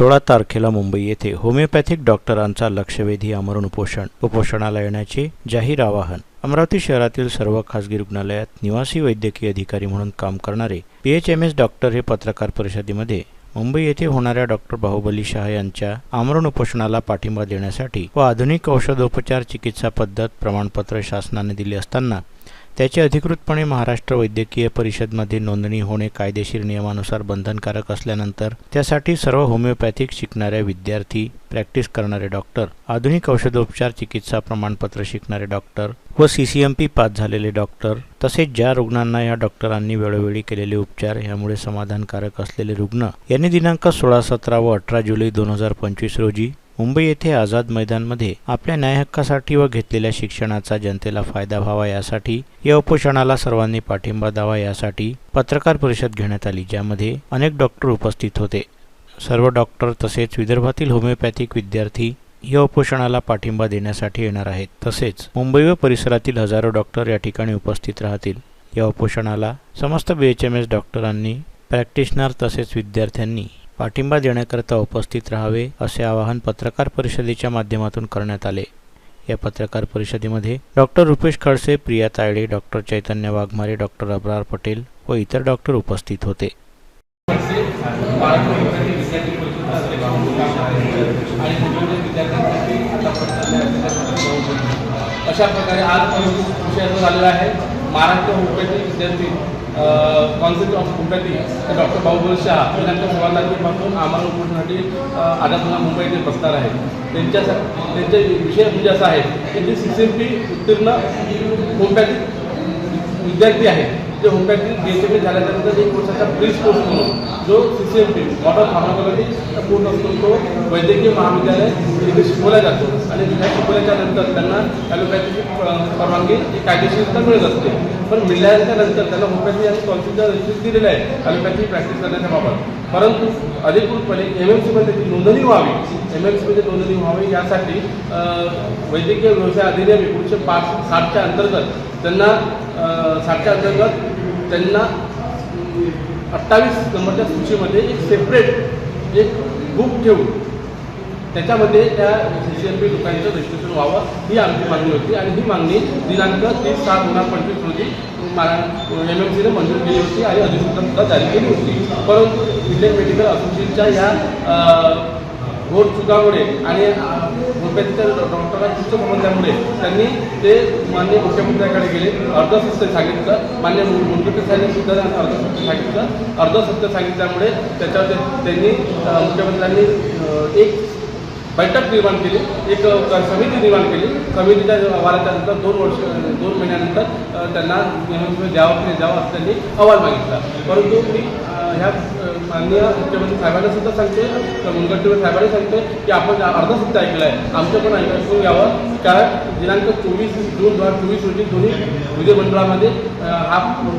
सोळा तारखेला मुंबई येथे होमिओपॅथिक डॉक्टरांचा लक्षवेधी आमरण उपोषण. उपोषणाला येण्याचे जाहीर आवाहन. अमरावती शहरातील सर्व खासगी रुग्णालयात निवासी वैद्यकीय अधिकारी म्हणून काम करणारे P H M S doctor हे पत्रकार परिषदेमध्ये मुंबई येथे होणाऱ्या डॉक्टर बाहुबली शहा यांच्या आमरण उपोषणाला पाठिंबा देण्यासाठी व आधुनिक औषधोपचार चिकित्सा पद्धत प्रमाणपत्र शासनाने दिले असताना त्याची अधिकृतपणे महाराष्ट्र वैद्यकीय परिषदमध्ये नोंदणी होणे कायदेशीर नियमानुसार बंधनकारक असल्यानंतर त्यासाठी सर्व होमिओपॅथिक शिकणाऱ्या विद्यार्थी प्रॅक्टिस करणारे डॉक्टर आधुनिक औषधोपचार चिकित्सा प्रमाणपत्र शिकणारे डॉक्टर व C C M P pass झालेले डॉक्टर तसेच ज्या रुग्णांना या डॉक्टरांनी वेळोवेळी केलेले उपचार यामुळे समाधानकारक असलेले रुग्ण यांनी दिनांक सोळा सतरा व अठरा जुलै दोन हजार पंचवीस रोजी मुंबई येथे आझाद मैदानमध्ये आपल्या न्यायहक्कासाठी व घेतलेल्या शिक्षणाचा जनतेला फायदा व्हावा यासाठी या उपोषणाला सर्वांनी पाठिंबा द्यावा यासाठी पत्रकार परिषद घेण्यात आली ज्यामध्ये अनेक डॉक्टर उपस्थित होते. सर्व डॉक्टर तसेच विदर्भातील होमिओपॅथिक विद्यार्थी या उपोषणाला पाठिंबा देण्यासाठी येणार आहेत. तसेच मुंबई व परिसरातील हजारो डॉक्टर या ठिकाणी उपस्थित राहतील. या उपोषणाला समस्त बी एच एम एस डॉक्टरांनी प्रॅक्टिशनर तसेच विद्यार्थ्यांनी पाठिंबा देण्याकरता उपस्थित राहावे असे आवाहन पत्रकार परिषदेच्या माध्यमातून करण्यात आले. या पत्रकार परिषदेमध्ये doctor Rupesh Khadse Priya Tayde doctor Chaitanya Waghmare doctor Abrar Patel व इतर डॉक्टर उपस्थित होते. अशा प्रकारे आज विषयाचं झालेला आहे. महाराष्ट्र विद्यार्थी कॉन्सेप्ट ऑफ होमिओपॅथी डॉक्टर बाहुबल शहा दिनांक सोळा तारखेपासून आम्हाला उपोषणासाठी आता पुन्हा मुंबई येथे बसणार आहे त्यांच्यासाठी त्यांचे विषय म्हणजे असा आहे की जे सी सी एम पी उत्तीर्ण होमिओपॅथी विद्यार्थी आहेत. जे होमिओपॅथी बी एच एम झाल्यानंतर एक वर्षाचा प्रिन्स कोर्स म्हणून जो C C M P modern pharmacology पूर्ण असतो तो वैद्यकीय महाविद्यालय इथे शिकवला जातो. आणि ह्या शिकवल्याच्या नंतर त्यांना ॲलोपॅथीची परवानगी ही कायदेशीरता मिळत असते. पण मिळाल्याच्या नंतर त्यांना होमपॅथी आणि कॉन्सिलचा रजिस्टर दिलेलं आहे ॲलोपॅथी प्रॅक्टिस करण्याच्या बाबत. परंतु अधिकृतपणे एम एम सीमध्ये त्याची नोंदणी व्हावी. एम एम सीमध्ये नोंदणी व्हावी यासाठी वैद्यकीय व्यवसाय अधिनियम एकोणीसशे पाच साठच्या अंतर्गत त्यांना साठच्या अंतर्गत त्यांना अठ्ठावीस नंबरच्या सूचीमध्ये एक सेपरेट एक बुक ठेवून त्याच्यामध्ये त्या सी सी एम पी लोकांचं रजिस्ट्रेशन व्हावं ही आमची मागणी होती. आणि ही मागणी दिनांक तीस सात दोन हजार पंचवीस रोजी एम एम सीने मंजूर केली होती आणि अधिसूचना जारी केली होती. परंतु इंडियन मेडिकल असोसिएशनच्या या अं, घोर चुकामुळे आणि होमिओपॅथीच्या डॉक्टरांच्या म्हणल्यामुळे त्यांनी ते मान्य मुख्यमंत्र्यांकडे गेले. अर्ध सत्य सांगितलं. मान्य मुख्यमंत्री साहेबांनी सुद्धा अर्ध सत्य सांगितलं. अर्ध सत्य सांगितल्यामुळे त्याच्यावर ते- त्यांनी मुख्यमंत्र्यांनी एक बैठक निर्माण केली. एक समिती निर्माण केली. समितीच्या अहवालाच्यानंतर दोन वर्ष दोन महिन्यानंतर त्यांना द्यावं की द्यावं असं त्यांनी अहवाल मागितला. परंतु मी ह्या माननीय मुख्यमंत्री साहेबांना सुद्धा सांगते तर मुनगंटीवार साहेबांनी सांगते की आपण अर्ध सत्य ऐकलं आहे आमचं पण ऐकून घ्यावं. कारण दिनांक चोवीस जून दोन हजार चोवीस रोजी दोन्ही विधिमंडळामध्ये हा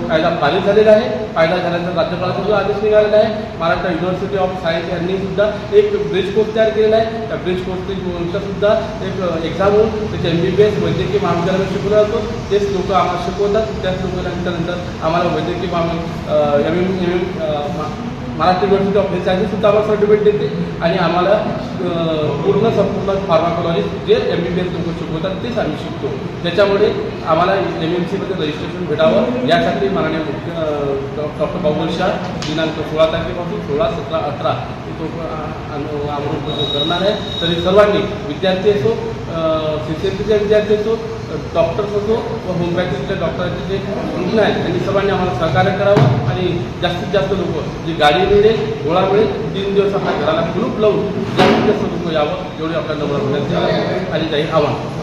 कायदा पारित झालेला आहे. कायदा झाल्यानंतर राज्यपालाचा जो आदेश निघालेला आहे. महाराष्ट्र युनिव्हर्सिटी ऑफ सायन्स यांनी सुद्धा एक ब्रिज कोर्स तयार केलेला आहे. त्या ब्रिज कोर्सचा सुद्धा एक एक्झाम होऊन त्याचे एम बी बी एस वैद्यकीय महाविद्यालयात शिकवला जातो. तेच लोक आम्हाला शिकवतात. त्याच लोक नंतर आम्हाला वैद्यकीय महा M M M M Maharashtra university of health sciences सुद्धा आम्हाला सर्टिफिकेट देते. आणि आम्हाला पूर्ण संपूर्ण फार्माकॉलॉजी जे एम बी बी एस लोक शिकवतात तेच आम्ही शिकतो. त्याच्यामुळे आम्हाला एम एम सीमध्ये रजिस्ट्रेशन भेटावं. यासाठी माननीय मुख्य डॉक्टर बाबुल शाह दिनांक सोळा तारखेपासून सोळा सतरा अठरा तो आमरण करणार आहे. तरी सर्वांनी विद्यार्थी असो सी सी पीचे विद्यार्थी असो डॉक्टर्स असो व होमिओपॅथीच्या डॉक्टरांचे जे रुग्ण आहेत त्यांनी सर्वांनी आम्हाला सहकार्य करावं आणि जास्तीत जास्त लोक जी गाडी मिळेल गोळा मिळेल तीन दिवस आपल्या घराला कुलूप लावून जास्तीत जास्त लोक यावं एवढी आपल्या नम्र विनंती आणि काही आव्हान